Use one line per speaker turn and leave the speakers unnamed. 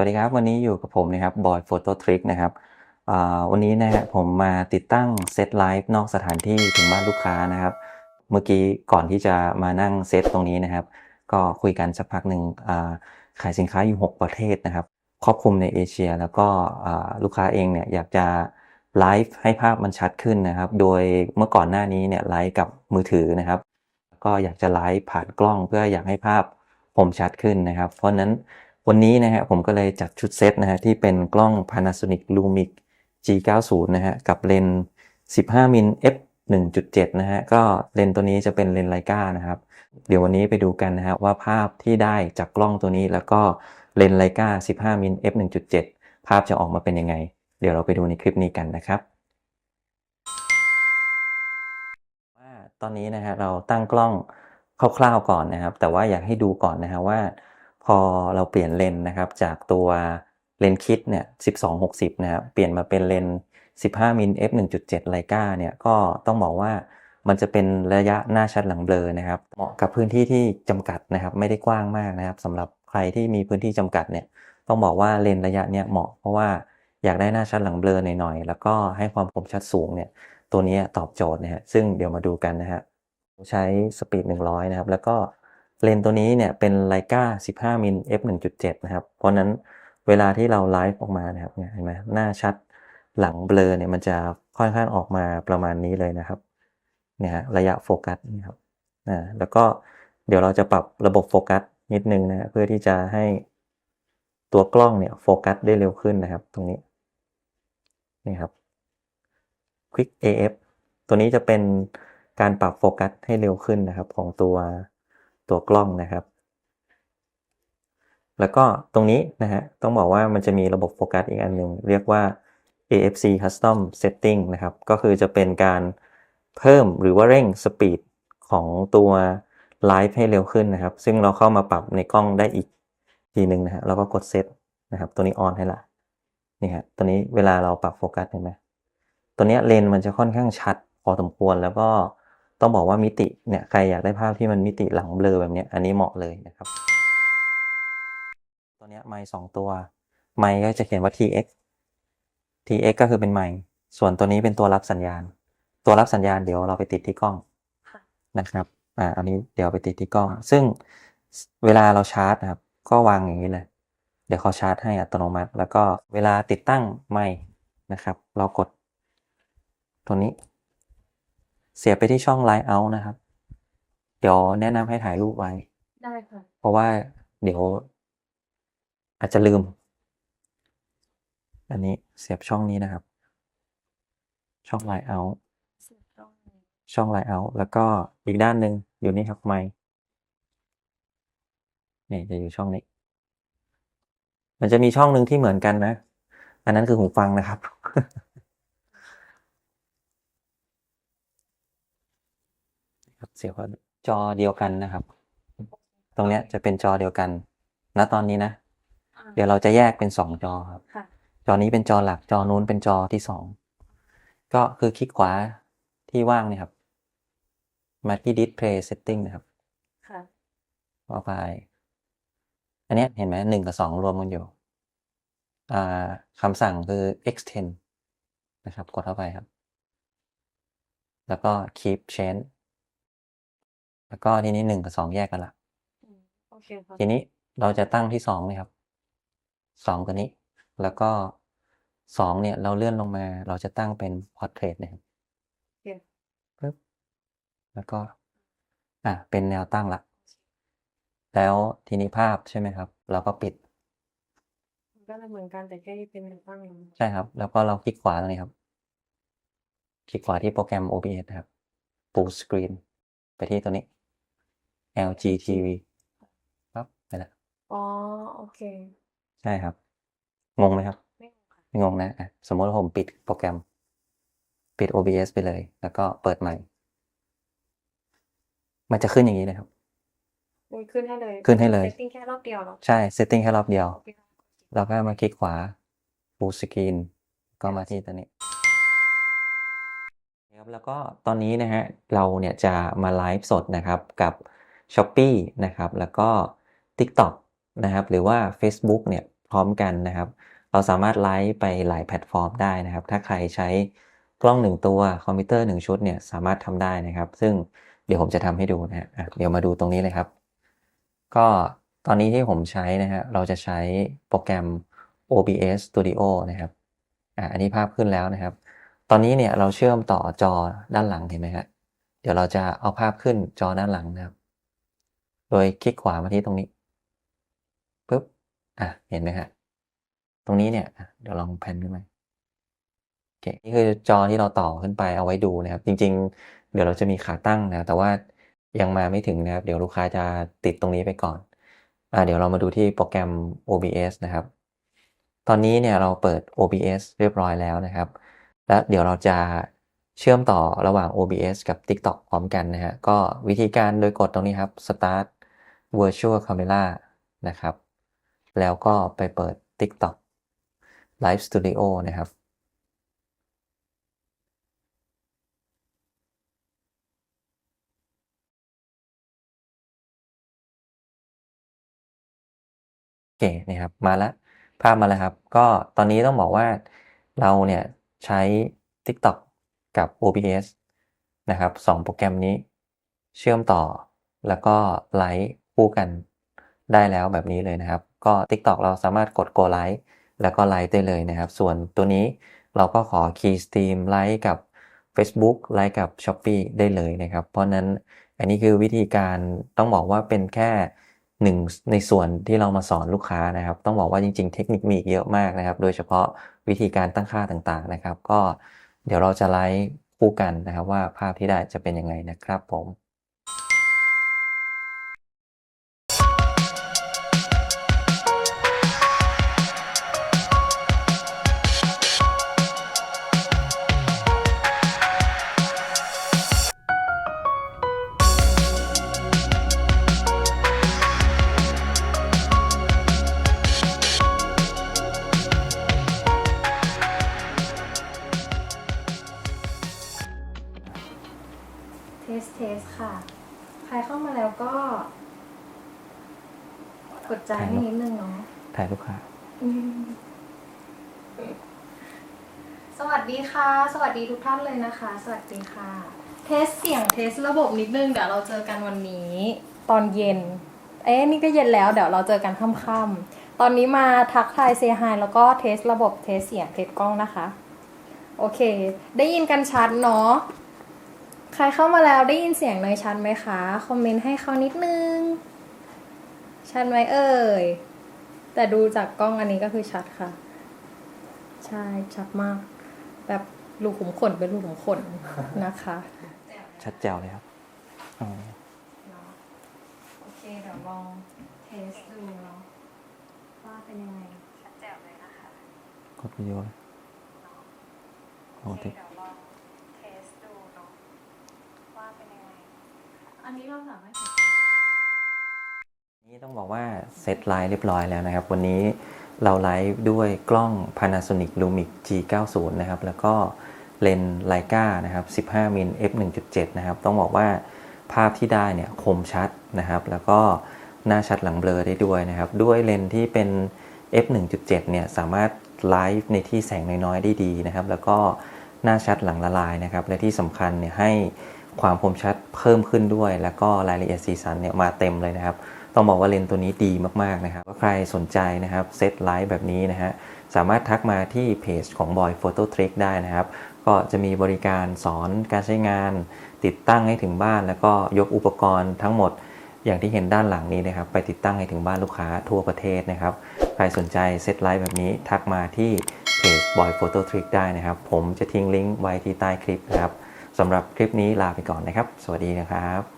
วัสดีครับวันนี้อยู่กับผมนะครับบอยโฟโต้ทริกนะครับวันนี้นะฮะผมมาติดตั้งเซตไลฟ์นอกสถานที่ถึงบ้านลูกค้านะครับ เมื่อกี้ก่อนที่จะมานั่งเซตตรงนี้นะครับ ก็คุยกันสักพักหนึ่งขายสินค้าอยู่ 6 ประเทศนะครับ ครอบคลุมในเอเชีย แล้วก็ลูกค้าเองเนี่ยอยากจะไลฟ์ให้ภาพมันชัดขึ้นนะครับ โดยเมื่อก่อนหน้านี้เนี่ยไลฟ์กับมือถือนะครับ ก็อยากจะไลฟ์ผ่านกล้องเพื่ออยากให้ภาพผมชัดขึ้นนะครับ เพราะนั้น วันนี้นะฮะผมก็เลยจัดชุดเซตนะฮะที่เป็นกล้อง Panasonic Lumix G90 นะฮะกับเลนส์ 15 มิล f 1.7 นะฮะก็เลนส์ตัวนี้จะเป็นเลนส์ไลกานะครับ เดี๋ยววันนี้ไปดูกันนะฮะว่าภาพที่ได้จากกล้องตัวนี้แล้วก็เลนส์ไลกา15 มิล f 1.7 ภาพจะออกมาเป็นยังไง เดี๋ยวเราไปดูในคลิปนี้กันนะครับว่าตอนนี้นะฮะเราตั้งกล้องคร่าวๆก่อนนะครับ แต่ว่าอยากให้ดูก่อนนะฮะว่า พอเราเปลี่ยนเลนนะครับ จากตัวเลนคิดเนี่ย 12-60 นะครับ เปลี่ยนมาเป็นเลน 15มิล f 1.7ไลกาเนี่ย ก็ต้องบอกว่ามันจะเป็นระยะหน้าชัดหลังเบลอนะครับ เหมาะกับพื้นที่ที่จำกัดนะครับ ไม่ได้กว้างมากนะครับสำหรับใครที่มีพื้นที่จำกัดเนี่ย ต้องบอกว่าเลนระยะเนี้ยเหมาะเพราะว่าอยากได้หน้าชัดหลังเบลอหน่อยๆ แล้วก็ให้ความคมชัดสูงเนี่ย ตัวนี้ตอบโจทย์นะฮะ ซึ่งเดี๋ยวมาดูกันนะฮะ ใช้สปีด 100 นะครับ แล้วก็ เลนตัวนี้เนี่ยเป็นไลกา15มิล f 1.7นะครับ เพราะนั้นเวลาที่เราไลฟ์ออกมานะครับเนี่ยเห็นไหมหน้าชัดหลังเบลอเนี่ยมันจะค่อนข้างออกมาประมาณนี้เลยนะครับเนี่ยฮะระยะโฟกัสนี่ครับอ่าแล้วก็เดี๋ยวเราจะปรับระบบโฟกัสนิดนึงนะฮะเพื่อที่จะให้ตัวกล้องเนี่ยโฟกัสได้เร็วขึ้นนะครับ ตรงนี้นี่ครับ Quick AF ตัวนี้จะเป็นการปรับโฟกัสให้เร็วขึ้นนะครับของตัว ตัวกล้องนะครับ แล้วก็ตรงนี้นะฮะต้องบอกว่ามันจะมีระบบโฟกัสอีกอันหนึ่งเรียกว่า AFC Custom Setting นะครับ ก็คือจะเป็นการเพิ่มหรือว่าเร่งสปีดของตัวไลฟ์ให้เร็วขึ้นนะครับ ซึ่งเราเข้ามาปรับในกล้องได้อีกทีหนึ่งนะฮะแล้วก็กดเซตนะครับตัวนี้ออนให้ละนี่ฮะตัวนี้เวลาเราปรับโฟกัสเห็นไหมตัวนี้เลนส์มันจะค่อนข้างชัดพอสมควรแล้วก็ ต้องบอกว่ามิติเนี่ยใครอยากได้ภาพที่มันมิติหลังเบลอแบบเนี้ยอันนี้เหมาะเลยนะครับตัวเนี้ยไมค์สองตัวไมค์ก็จะเขียนว่า TX TX ก็คือเป็นไมค์ส่วนตัวนี้เป็นตัวรับสัญญาณ ตัวรับสัญญาณเดี๋ยวเราไปติดที่กล้อง
ค่ะ
นะครับอ่าอันนี้เดี๋ยวไปติดที่กล้อง ซึ่งเวลาเราชาร์จนะครับ ก็วางอย่างนี้เลย เดี๋ยวเขาชาร์จให้อัตโนมัติ แล้วก็เวลาติดตั้งไมค์นะครับ เรากดตัวนี้ เสียบไปที่ช่อง Line Out นะครับ เดี๋ยวแนะนำให้ถ่ายรูปไว้
ได้ค่ะ
เพราะว่าเดี๋ยว อาจจะลืม อันนี้เสียบช่องนี้นะครับ ช่อง Line Out
เสียบตรงนี้
ช่อง Line Out แล้วก็อีกด้านหนึ่งอยู่นี่ครับไมค์นี่จะอยู่ช่องนี้ มันจะมีช่องหนึ่งที่เหมือนกันนะ อันนั้นคือหูฟังนะครับ ครับเสียบเข้าจอเดียวกันนะครับ ตรงเนี้ยจะเป็นจอเดียวกันณตอนนี้นะ
อ่า
เดี๋ยวเราจะแยกเป็นสองจอครับ
ค่ะ
จอนี้เป็นจอหลักจอนู้นเป็นจอที่สองก็คือคลิกขวาที่ว่างเนี่ยครับ มาที่ display setting นะครับ
ค่ะ
ต่อไป อันเนี้ยเห็นไหมหนึ่งกับสองรวมกันอยู่อ่าคำสั่งคือ extend นะครับ กดเข้าไปครับ แล้วก็ keep change แล้วก็ทีนี้หนึ่งกับสองแยกกันละ
อืมโอเคค่ะ
ทีนี้เราจะตั้งที่สองเลยครับสองตัวนี้ แล้วก็สองเนี่ย เราเลื่อนลงมา เราจะตั้งเป็น portrait นะครับ
โอเค
ปึ๊บแล้วก็ อะเป็นแนวตั้งละแล้วทีนี้ภาพใช่ไหมครับ เราก็ปิด
มันก็เลยเหมือนกันแต่แค่เป็นตั้ง
ใช่ครับ แล้วก็เราคลิกขวาตรงนี้ครับ คลิกขวาที่โปรแกรม OBS นะครับ full screen ไปที่ตัวนี้ LG TV ปั๊บไปแล้ว
อ๋อโอเค
ใช่ครับ งงไหมครับ
ไม่งงค่ะ
ไม่งงนะอะสมมติว่าผมปิดโปรแกรม ปิด OBS ไปเลย แล้วก็เปิดใหม่ มันจะขึ้นอย่างนี้เลยครับ
มันขึ้นให้เลย
ขึ้นให้เลย
เซตติ้งแค่รอบเดียวเนาะ
ใช่เซตติ้งแค่รอบเดียว
โอเคค่ะ
เราก็มาคลิกขวา full screen ก็มาที่ตัวนี้ครับแล้วก็ตอนนี้นะฮะเราเนี่ยจะมาไลฟ์สดนะครับกับ Shopee นะครับ แล้วก็ TikTok นะครับ หรือว่า Facebook เนี่ยพร้อมกันนะครับ เราสามารถไลฟ์ไปหลายแพลตฟอร์มได้นะครับ ถ้าใครใช้กล้อง 1 ตัวคอมพิวเตอร์ 1 ชุดเนี่ยสามารถทำได้นะครับ ซึ่งเดี๋ยวผมจะทำให้ดูนะฮะเดี๋ยวมาดูตรงนี้เลยครับ ก็ตอนนี้ที่ผมใช้นะฮะเราจะใช้โปรแกรม OBS Studio นะครับอะอันนี้ภาพขึ้นแล้วนะครับ ตอนนี้เนี่ยเราเชื่อมต่อจอด้านหลังเห็นไหมฮะเดี๋ยวเราจะเอาภาพขึ้นจอด้านหลังนะครับ โดยคลิกขวามาที่ตรงนี้ปุ๊บอะเห็นไหมฮะตรงนี้เนี่ยเดี๋ยวลองแพนขึ้นมาโอเคนี่คือจอที่เราต่อขึ้นไปเอาไว้ดูนะครับ จริง ๆ เดี๋ยวเราจะมีขาตั้งนะแต่ว่ายังมาไม่ถึงนะครับ เดี๋ยวลูกค้าจะติดตรงนี้ไปก่อนอะเดี๋ยวเรามาดูที่โปรแกรม OBS นะครับ ตอนนี้เนี่ยเราเปิด OBS เรียบร้อยแล้วนะครับ แล้วเดี๋ยวเราจะเชื่อมต่อระหว่าง OBS กับ TikTok พร้อมกันนะฮะ ก็วิธีการโดยกดตรงนี้ครับ Start Virtual Camera นะครับ แล้วก็ไปเปิด TikTok Live Studio นะครับ โอเคนะครับ มาแล้วภาพมาแล้วครับ ก็ตอนนี้ต้องบอกว่าเราเนี่ยใช้ TikTok กับ OBS นะครับสองโปรแกรมนี้เชื่อมต่อแล้วก็ไลฟ์ คู่กันได้แล้วแบบนี้เลยนะครับ ก็ TikTok เราสามารถกด Go Live แล้วก็ไลฟ์ได้เลยนะครับ ส่วนตัวนี้เราก็ขอ Key Stream ไลฟ์กับ Facebook ไลฟ์กับ Shopee ได้เลยนะครับ เพราะฉะนั้นอันนี้คือวิธีการต้องบอกว่าเป็นแค่หนึ่งในส่วนที่เรามาสอนลูกค้านะครับ ต้องบอกว่าจริง ๆ เทคนิคมีอีกเยอะมากนะครับ โดยเฉพาะวิธีการตั้งค่าต่างๆนะครับ ก็เดี๋ยวเราจะไลฟ์คู่กันนะครับว่าภาพที่ได้จะเป็นยังไงนะครับผม
ทสเทสค่ะ ใครเข้ามาแล้วก็ กดใจให้นิดนึงเนาะ
ถ่ายลูกค้า
อืมสวัสดีค่ะ สวัสดีทุกท่านเลยนะคะ สวัสดีค่ะ เทสเสียงเทสระบบนิดนึงเดี๋ยวเราเจอกันวันนี้ ตอนเย็น เอ๊ะนี่ก็เย็นแล้วเดี๋ยวเราเจอกันค่ำๆตอนนี้มาทักทายเซฮายแล้วก็เทสระบบเทสเสียงเทสกล้องนะคะ โอเค ได้ยินกันชัดเนาะ ใครเข้ามาแล้วได้ยินเสียงเนยชัดไหมคะ คอมเมนต์ให้เขานิดนึง ชัดไหมเอ่ย แต่ดูจากกล้องอันนี้ก็คือชัดค่ะ ใช่ชัดมาก แบบรูขุมขนเป็นรูขุมขนนะคะ
ชัดแจ๋วเลยครับอ๋อ
เนาะโอเคเดี๋ยวลองเทสดูเนาะว่าเป็นยังไงชัดแจ๋วเลยนะคะ
กดวิดีโอเลยโอ้
โอเค
ติ๊ก
เดี๋ยวลองเทสดูเนาะว่าเป็นยังไง อันนี้เราสามารถ
นี่ต้องบอกว่าเซตไลฟ์เรียบร้อยแล้วนะครับ วันนี้เราไลฟ์ด้วยกล้อง Panasonic Lumix G90 นะครับ แล้วก็เลนส์ไลกานะครับ 15 มิล f 1.7 นะครับ ต้องบอกว่าภาพที่ได้เนี่ยคมชัดนะครับ แล้วก็หน้าชัดหลังเบลอได้ด้วยนะครับ ด้วยเลนส์ที่เป็น f 1.7 เนี่ยสามารถไลฟ์ในที่แสงน้อยๆได้ดีนะครับ แล้วก็หน้าชัดหลังละลายนะครับ และที่สำคัญเนี่ยให้ ความคมชัดเพิ่มขึ้นด้วย แล้วก็รายละเอียดสีสันเนี่ยมาเต็มเลยนะครับ ต้องบอกว่าเลนส์ตัวนี้ดีมากๆนะครับว่าใครสนใจนะครับเซตไลฟ์แบบนี้นะฮะสามารถทักมาที่เพจของ Boy Photo Trick ได้นะครับ ก็จะมีบริการสอนการใช้งาน ติดตั้งให้ถึงบ้าน แล้วก็ยกอุปกรณ์ทั้งหมดอย่างที่เห็นด้านหลังนี้นะครับ ไปติดตั้งให้ถึงบ้านลูกค้าทั่วประเทศนะครับ ใครสนใจเซตไลฟ์แบบนี้ทักมาที่เพจ Boy Photo Trick ได้นะครับ ผมจะทิ้งลิงก์ไว้ที่ใต้คลิปนะครับ สำหรับคลิปนี้ลาไปก่อนนะครับ สวัสดีนะครับ